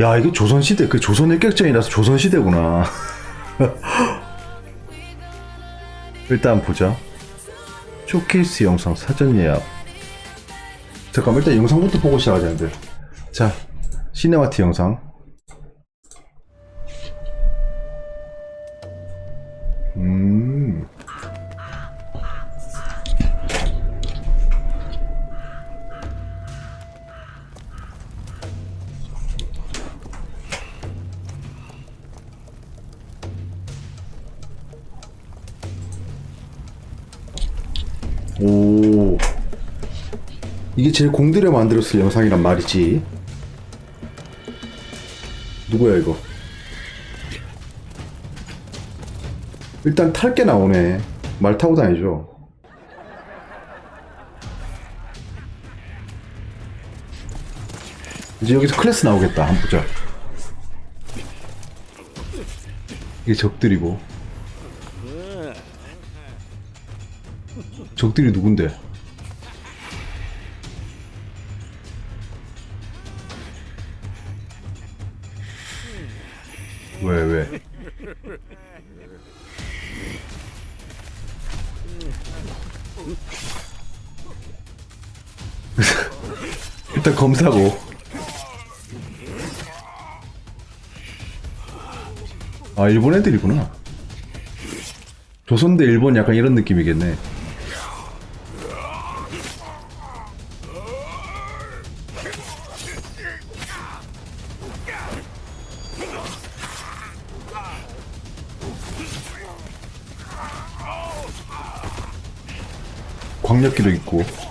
야 이게 조선시대 그 조선 획격전이라서 조선시대구나. 일단 보자. 쇼케이스 영상 사전 예약. 잠깐만 일단 영상부터 보고 시작하자는데 자 시네마티 영상 이게 제일 공들여 만들었을 영상이란 말이지. 누구야, 이거? 일단 탈 게 나오네. 말 타고 다니죠. 이제 여기서 클래스 나오겠다. 한번 보자. 이게 적들이고. 적들이 누군데? 일단 검사고. 아, 일본 애들이구나. 조선 대 일본 약간 이런 느낌이겠네. 광역기도 있고.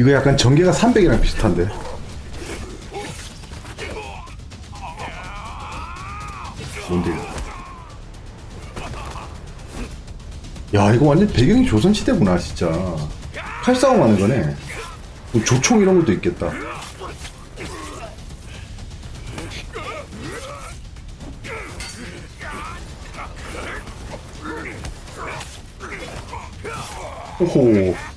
이거 약간 전개가 300이랑 비슷한데. 뭔데? 야, 이거 완전 배경이 조선시대구나, 진짜. 칼싸움 하는 거네. 뭐 조총 이런 것도 있겠다. 오호.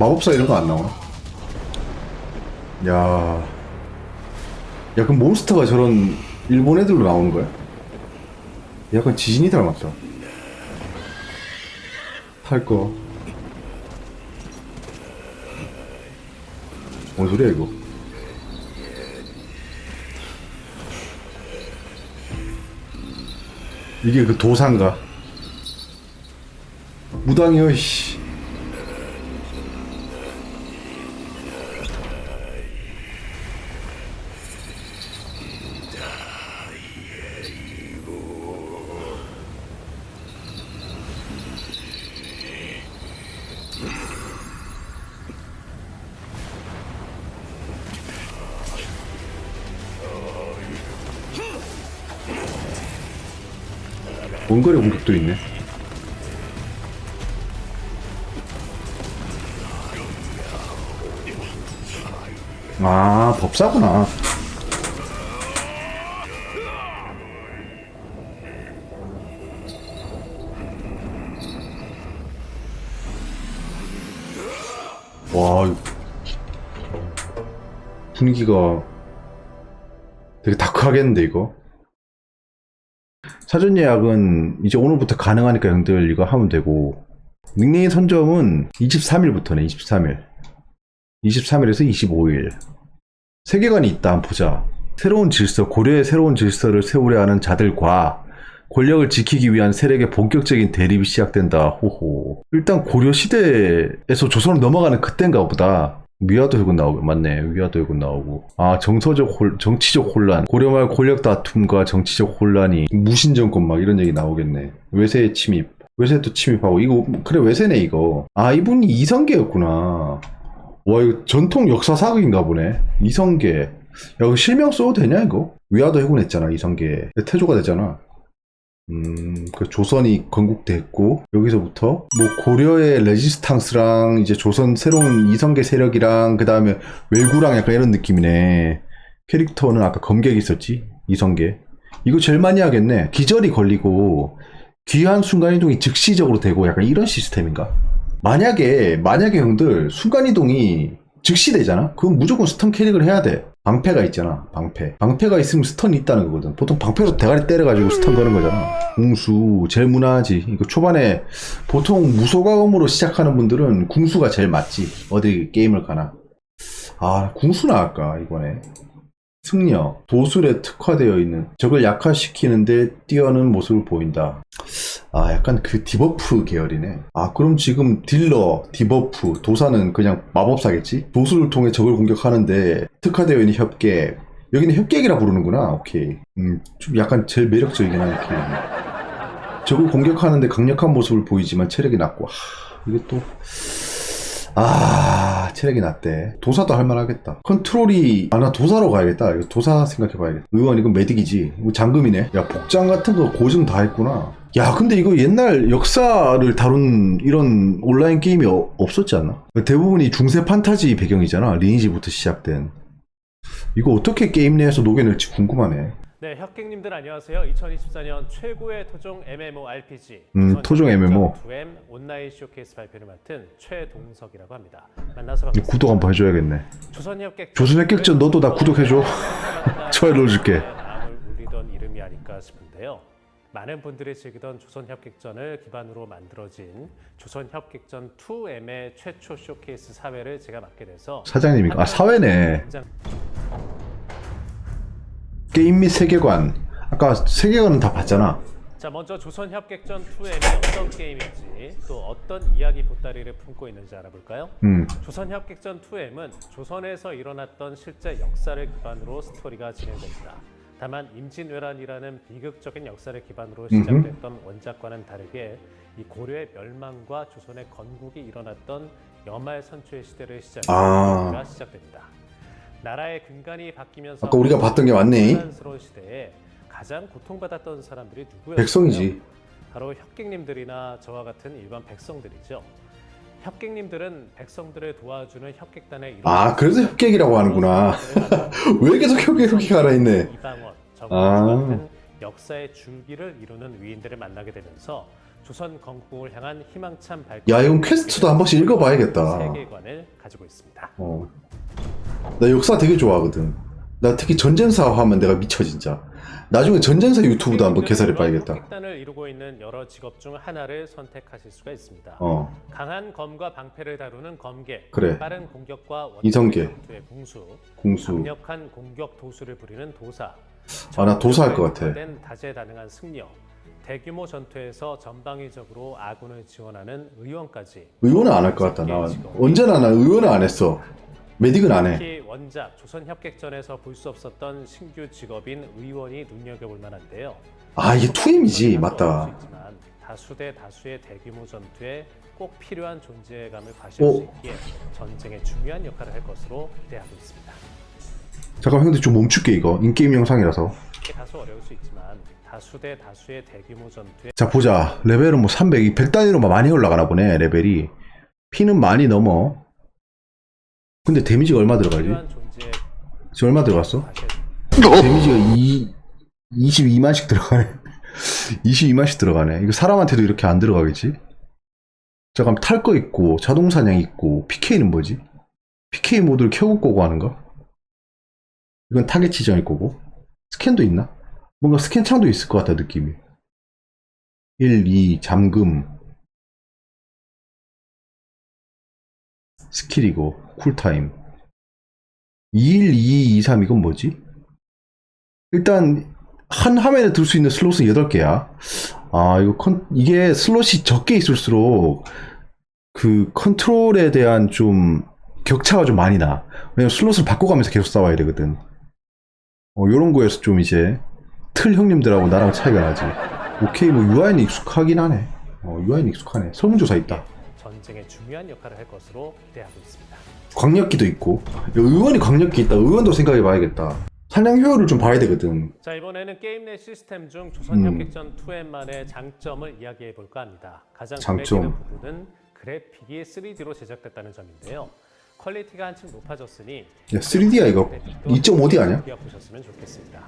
마법사 이런 거 안 나오나? 야. 야, 그럼 몬스터가 저런 일본 애들로 나오는 거야? 약간 지진이 닮았다. 탈 거. 뭔 소리야, 이거? 이게 그 도산가? 무당이요, 씨. 원거리 공격도 있네. 아, 법사구나. 와, 분위기가 되게 다크하겠는데, 이거? 사전 예약은 이제 오늘부터 가능하니까 형들 이거 하면 되고. 닉네임 선점은 23일부터네 23일. 23일에서 25일. 세계관이 있다 한번 보자. 새로운 질서 고려의 새로운 질서를 세우려 하는 자들과 권력을 지키기 위한 세력의 본격적인 대립이 시작된다. 호호. 일단 고려 시대에서 조선으로 넘어가는 그때인가 보다 위화도 해군 나오고 맞네. 위화도 해군 나오고. 아 정서적 혼 정치적 혼란. 고려 말 권력 다툼과 정치적 혼란이 무신 정권 막 이런 얘기 나오겠네. 외세의 침입. 외세도 침입하고. 이거 그래 외세네 이거. 아 이분이 이성계였구나. 와 이거 전통 역사 사극인가 보네. 이성계. 야 이거 실명 써도 되냐 이거? 위화도 해군 했잖아 이성계. 태조가 되잖아 음, 그 조선이 건국됐고 여기서부터 뭐 고려의 레지스탕스랑 이제 조선 새로운 이성계 세력이랑 그 다음에 외구랑 약간 이런 느낌이네. 캐릭터는 아까 검객 있었지 이성계 이거 제일 많이 하겠네. 기절이 걸리고 귀한 순간이동이 즉시적으로 되고 약간 이런 시스템인가? 만약에 만약에 형들 순간이동이 즉시 되잖아? 그럼 무조건 스턴 캐릭을 해야 돼. 방패가 있잖아. 방패. 방패가 있으면 스턴이 있다는 거거든. 보통 방패로 대가리 때려가지고 스턴 거는 거잖아. 궁수 제일 무난하지. 이거 초반에 보통 무소가음으로 시작하는 분들은 궁수가 제일 맞지. 어디 게임을 가나. 아 궁수나 할까 이번에. 승려, 도술에 특화되어 있는 적을 약화시키는데 뛰어는 모습을 보인다. 아, 약간 그 디버프 계열이네. 아, 그럼 지금 딜러, 디버프, 도사는 그냥 마법사겠지? 도술을 통해 적을 공격하는데 특화되어 있는 협객. 여기는 협객이라 부르는구나. 오케이. 음, 좀 약간 제일 매력적이긴 하네, 캐릭이. 적을 공격하는데 강력한 모습을 보이지만 체력이 낮고, 하, 이게 또, 아, 체력이 낮대. 도사도 할만하겠다. 컨트롤이, 아, 나 도사로 가야겠다. 이거 도사 생각해봐야겠다. 의원, 이건 메딕이지. 이거 잠금이네. 야, 복장 같은 거 고증 다 했구나. 야, 근데 이거 옛날 역사를 다룬 이런 온라인 게임이 어- 없었지 않나? 대부분이 중세 판타지 배경이잖아. 리니지부터 시작된. 이거 어떻게 게임 내에서 녹여낼지 궁금하네. 네, 협객님들 안녕하세요. 2024년 최고의 토종 MMORPG 음, 토종 MMO. 2M 온라인 쇼케이스 발표를 맡은 최동석이라고 합니다. 만나서 이거 반갑습니다. 구독 한번 해줘야겠네. 조선 협객 조선협객전 너도 나 구독해줘. 좋아요 눌러줄게. 마음을 울리던 이름이 아닐까 싶은데요. 많은 분들이 즐기던 조선협객전을 기반으로 만들어진 조선협객전 2M의 최초 쇼케이스 사회를 제가 맡게 돼서 사장님이, 아, 사회네. 굉장히 게임 및 세계관. 아까 세계관은 다 봤잖아. 자 먼저 조선 협객전 2M이 어떤 게임인지 또 어떤 이야기 보따리를 품고 있는지 알아볼까요? 음. 조선 협객전 2M은 조선에서 일어났던 실제 역사를 기반으로 스토리가 진행됩니다. 다만 임진왜란이라는 비극적인 역사를 기반으로 시작됐던 원작과는 다르게 이 고려의 멸망과 조선의 건국이 일어났던 여말선초의 시대를 시작으로 아. 시작됩니다. 나라의 근간이 바뀌면서 아까 우리가 봤던 게 맞네. 혼란스러운 시대에 가장 고통받았던 사람들이 누구였을까요? 백성이지. 바로 협객님들이나 저와 같은 일반 백성들이죠. 협객님들은 백성들을 도와주는 협객단의 이름. 아, 그래서 협객이라고 하는구나. 왜 계속 협객, 협객 하라 했네. 이방원, 정원 아. 같은 역사의 줄기를 이루는 위인들을 만나게 되면서 조선 건국을 향한 희망찬 발. 야, 이건 퀘스트도 한 번씩 읽어봐야겠다. 세계관을 가지고 있습니다. 어. 나 역사 되게 좋아하거든. 나 특히 전쟁사 하면 내가 미쳐, 진짜. 나중에 전쟁사 유튜브도 한번 개설해 봐야겠다. 협객단을 이루고 있는 여러 직업 중 하나를 선택하실 수가 있습니다. 어, 강한 검과 방패를 다루는 검계, 그래. 빠른 공격과 이성계. 전투의 궁수, 궁수. 강력한 공격 도수를 부리는 도사. 아, 나 도사 할것 같아. 된 다재다능한 승려. 대규모 전투에서 전방위적으로 아군을 지원하는 의원까지. 의원은 안 할 것 같다. 나 언제나 나 의원은 안 했어. 메딕은 안 해. 특히 원작 조선협객전에서 볼 수 없었던 신규 직업인 의원이 눈여겨볼 만한데요. 아, 이게 투임이지. 맞다. 있지만 다수 대 다수의 대규모 전투에 꼭 필요한 존재감을 과시할 오. 수 있기에 전쟁에 중요한 역할을 할 것으로 기대하고 있습니다. 잠깐 형들 좀 멈출게, 이거. 인게임 영상이라서. 이게 다소 어려울 수 있지만 다수 대 다수의 대규모 전투에 자, 보자. 레벨은 뭐 300, 100단위로 많이 올라가나 보네, 레벨이. 피는 많이 넘어. 근데 데미지가 얼마 들어가지? 지금 얼마 들어갔어? 과시할 데미지가 2, 22만씩 들어가네. 22만씩 들어가네. 이거 사람한테도 이렇게 안 들어가겠지? 잠깐 탈거 있고, 자동 사냥 있고, PK는 뭐지? PK 모드를 켜고 꼬고 하는가? 이건 타겟 지정일 거고. 스캔도 있나? 뭔가 스캔 창도 있을 것 같아, 느낌이. 1, 2, 잠금. 스킬이고, 쿨타임. 2, 1, 2, 2, 3, 이건 뭐지? 일단 한 화면에 들 수 있는 슬롯은 8개야. 아, 이거 컨, 이게 슬롯이 적게 있을수록 그 컨트롤에 대한 좀 격차가 좀 많이 나. 왜냐면 슬롯을 바꿔가면서 계속 싸워야 되거든. 어, 요런 거에서 좀 이제 틀 형님들하고 나랑 차이가 나지. 오케이, 뭐 UI는 익숙하긴 하네. 어, UI는 익숙하네. 설문조사 있다. 전쟁에 중요한 역할을 할 것으로 기대하고 있습니다. 광역기도 있고. 야, 의원이 광역기 있다. 의원도 생각해 봐야겠다. 사냥 효율을 좀 봐야 되거든. 자 이번에는 게임 내 시스템 중 음. 조선협객전 2M만의 장점을 이야기해 볼까 합니다. 가장 장점. 눈에 띄는 부분은 그래픽이 3D로 제작됐다는 점인데요. 퀄리티가 한층 높아졌으니 야, 3D야 이거. 2.5D 아니야? 보셨으면 좋겠습니다.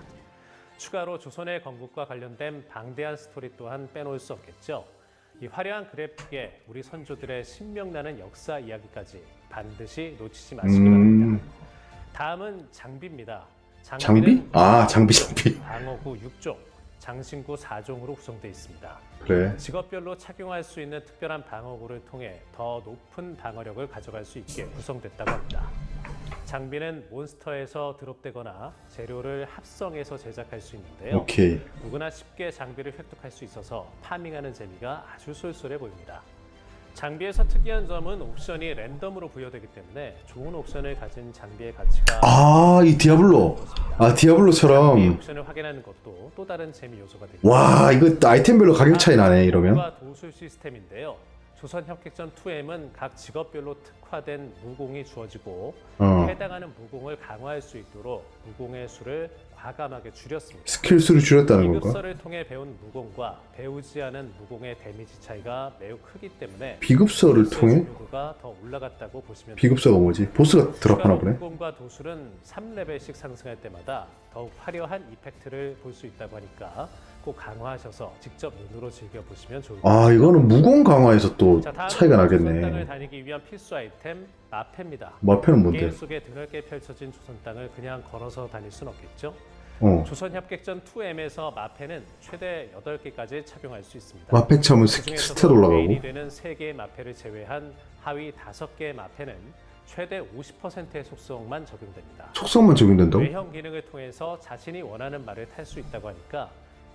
추가로 조선의 건국과 관련된 방대한 스토리 또한 빼놓을 수 없겠죠. 이 화려한 그래픽에 우리 선조들의 신명나는 역사 이야기까지 반드시 놓치지 마시기 바랍니다. 음, 다음은 장비입니다. 장비? 아, 장비, 장비. 방어구 6종, 장신구 4종으로 구성되어 있습니다. 그래. 직업별로 착용할 수 있는 특별한 방어구를 통해 더 높은 방어력을 가져갈 수 있게 구성됐다고 합니다. 장비는 몬스터에서 드롭되거나 재료를 합성해서 제작할 수 있는데요. 오케이. 누구나 쉽게 장비를 획득할 수 있어서 파밍하는 재미가 아주 쏠쏠해 보입니다. 장비에서 특이한 점은 옵션이 랜덤으로 부여되기 때문에 좋은 옵션을 가진 장비의 가치가 아, 이 디아블로. 아, 장비 디아블로처럼. 옵션을 확인하는 것도 또 다른 재미 요소가 됩니다. 와, 이거 아이템별로 가격 차이 나네, 이러면. 과 도술 시스템인데요. 조선 협객전 2M은 각 직업별로 특화된 무공이 주어지고 어. 해당하는 무공을 강화할 수 있도록 무공의 수를 과감하게 줄였습니다. 스킬 수를 줄였다는 건가? 비급서를 통해 배운 무공과 배우지 않은 무공의 데미지 차이가 매우 크기 때문에 비급서를 통해? 더 올라갔다고 보시면 비급서가 뭐지? 보스가 들어가나 추가로 보네. 무공과 도술은 3레벨씩 상승할 때마다 더욱 화려한 이펙트를 볼 수 있다고 하니까 꼭 강화하셔서 직접 눈으로 즐겨 보시면 좋을 것 같습니다. 아, 이거는 무공 강화에서 또 자, 다음은 차이가 조선 땅을 나겠네. 다니기 위한 필수 아이템 마패입니다. 마패는 뭔데? 게임 속에 드넓게 펼쳐진 조선 땅을 그냥 걸어서 다닐 순 없겠죠. 어. 조선 협객전 2M에서 마패는 최대 8개까지 착용할 수 있습니다. 마패 차면 스- 그중에서도 스탯 올라가고. 메인이 되는 3개의 마패를 제외한 하위 5개의 마패는 최대 50%의 속성만 적용됩니다. 속성만 적용된다고? 외형 기능을 통해서 자신이 원하는 말을 탈 수 있다고 하니까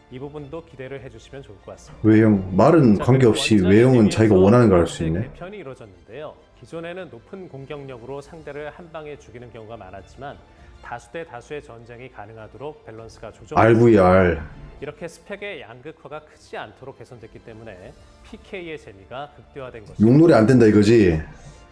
이 부분도 기대를 해주시면 좋을 것 같습니다. 외형 말은 자, 관계없이 외형은 자기가 원하는 걸할수 있네. 개편이 이루어졌는데요. 기존에는 높은 공격력으로 상대를 한 방에 죽이는 경우가 많았지만 다수 대 다수의 전쟁이 가능하도록 밸런스가 조정. RVR. 이렇게 스펙의 양극화가 크지 않도록 개선됐기 때문에 PK의 재미가 극대화된 것입니다. 용놀이 안 된다 이거지. 자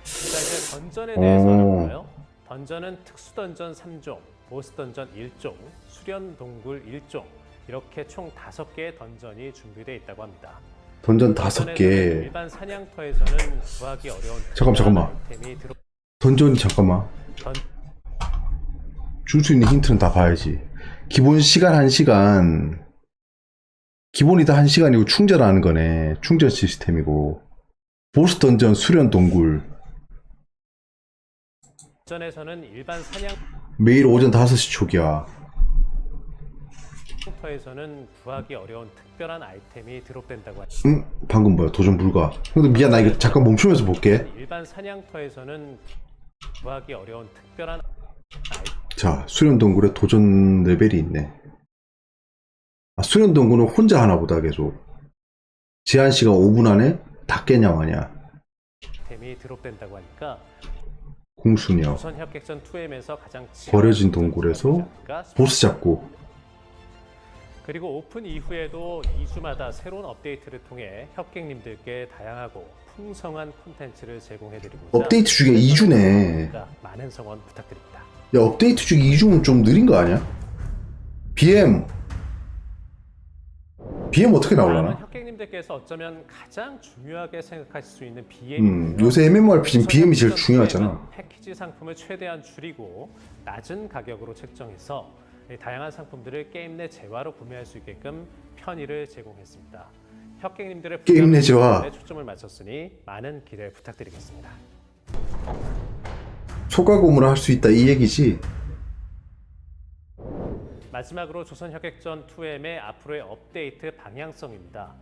이제 던전에 대해서 어. 알아볼까요? 던전은 특수 던전 3종, 보스 던전 1종, 수련 동굴 1종 이렇게 총 5개의 던전이 준비되어 있다고 합니다. 던전 다섯 개. 일반 사냥터에서는 구하기 어려운 잠깐만, 잠깐만. 들어 던전이 잠깐만. 던 줄 수 있는 힌트는 다 봐야지. 기본 시간 1시간. 기본이 다 1시간이고 충전하는 거네. 충전 시스템이고. 보스 던전 수련 동굴. 던전에서는 일반 매일 오전 5시 초기야. 사냥터에서는 구하기 어려운 특별한 아이템이 드롭된다고 합니다. 응? 방금 뭐야? 도전 불가. 근데 미안, 나 이거 잠깐 멈추면서 볼게. 일반 사냥터에서는 구하기 어려운 특별한 자, 수련 동굴에 도전 레벨이 있네. 아, 수련 동굴은 혼자 하나 보다, 계속. 제한 시간 5분 안에 다 깨냐, 마냐. 이 드롭된다고 하니까 공수녀. 조선 협객전 2M에서 가장 버려진 동굴에서 전투가 보스 잡고. 그리고 오픈 이후에도 2주마다 새로운 업데이트를 통해 협객님들께 다양하고 풍성한 콘텐츠를 제공해드리고자 업데이트 중에 2주네. 많은 성원 부탁드립니다. 야, 업데이트 중에 2주면 좀 느린 거 아니야? BM. BM 어떻게 다음은 나올라나? 협객님들께서 어쩌면 가장 중요하게 생각하실 수 있는 BM이 음, 요새 MMORPG는 BM이 제일 중요하잖아. 패키지 상품을 최대한 줄이고 낮은 가격으로 책정해서 이 다양한 상품들을 게임 내 재화로 구매할 수 있게끔 편의를 제공했습니다. 협객님들의 게임 내 재화. 초점을 맞췄으니 많은 기대 부탁드리겠습니다. 고문을 할수 있다 이 얘기지. 마지막으로 조선 협객전 2M의 앞으로의 업데이트 방향성입니다.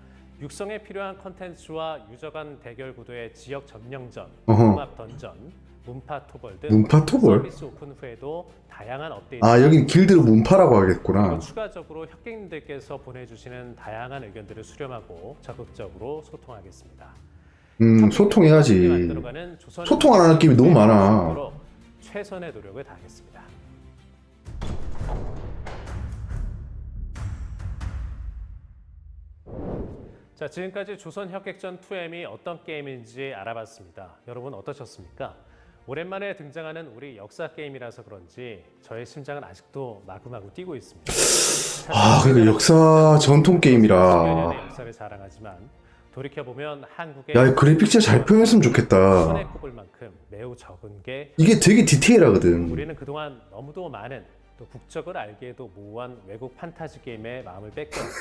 육성에 필요한 컨텐츠와 유저 간 대결 구도의 지역 점령전, 어허. 음악 던전, 문파 토벌 등 문파 토벌? 서비스 오픈 후에도 다양한 업데이트 아, 여긴 길드를 문파라고 하겠구나. 그리고 추가적으로 협객님들께서 보내주시는 다양한 의견들을 수렴하고 적극적으로 소통하겠습니다. 음, 소통해야지. 만들어가는 조선 소통 안 하는 게임이 너무 많아. 최선의 노력을 다하겠습니다. 자, 지금까지 조선 협객전 2M이 어떤 게임인지 알아봤습니다. 여러분 어떠셨습니까? 오랜만에 등장하는 우리 역사 게임이라서 그런지 저의 심장은 아직도 마구마구 뛰고 있습니다. 아, 그러니까 역사 전통 게임이라. 역사를 자랑하지만 돌이켜 보면 한국의 야, 이 그래픽 진짜 잘 표현했으면 좋겠다. 꼽을 만큼 매우 적은 게 이게 되게 디테일하거든. 우리는 그동안 너무도 많은 또 국적을 알기에도 모호한 외국 판타지 게임에 마음을 뺏겼습니다.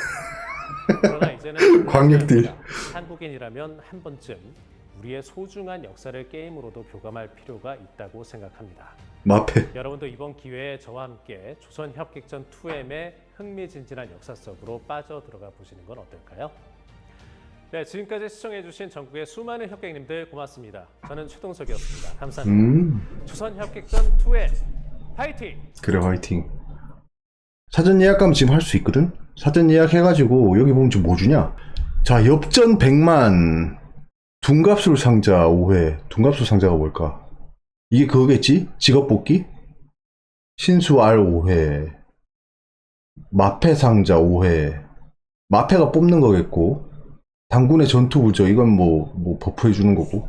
그러나 이제는 광역들. 한국인이라면 한 번쯤 우리의 소중한 역사를 게임으로도 교감할 필요가 있다고 생각합니다. 마페. 여러분도 이번 기회에 저와 함께 조선 협객전 2M의 흥미진진한 역사 속으로 빠져 들어가 보시는 건 어떨까요? 네, 지금까지 시청해주신 전국의 수많은 협객님들 고맙습니다. 저는 최동석이었습니다. 감사합니다. 음. 조선 협객전 2M 파이팅! 그래 화이팅 사전 예약하면 지금 할 수 있거든 사전 예약해가지고 여기 보면 지금 뭐 주냐 자 엽전 100만 둔갑술 상자 5회 둔갑술 상자가 뭘까? 이게 그거겠지? 직업 뽑기 신수 R 5회 마패 상자 5회 마패가 뽑는 거겠고 당군의 전투 부저 이건 뭐, 뭐 버프해 주는 거고.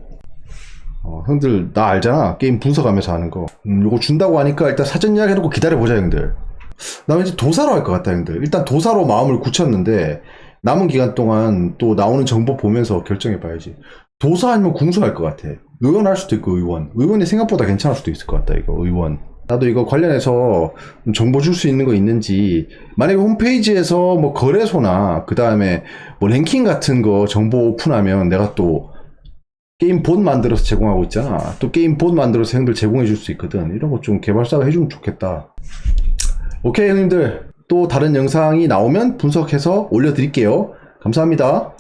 어, 형들 나 알잖아. 게임 분석하면서 하는 거. 음, 요거 준다고 하니까 일단 사전 예약 해놓고 기다려보자 형들. 나 왠지 도사로 할 것 같다 형들. 일단 도사로 마음을 굳혔는데 남은 기간 동안 또 나오는 정보 보면서 결정해 봐야지 도사 아니면 궁수 할 것 같아 의원 할 수도 있고 의원 의원이 생각보다 괜찮을 수도 있을 것 같다 이거 의원 나도 이거 관련해서 정보 줄 수 있는 거 있는지 만약에 홈페이지에서 뭐 거래소나 그 다음에 뭐 랭킹 같은 거 정보 오픈하면 내가 또 게임 봇 만들어서 제공하고 있잖아. 또 게임 봇 만들어서 형들 제공해 줄 수 있거든. 이런 거 좀 개발사가 해주면 좋겠다. 오케이, 형님들. 또 다른 영상이 나오면 분석해서 올려드릴게요. 감사합니다.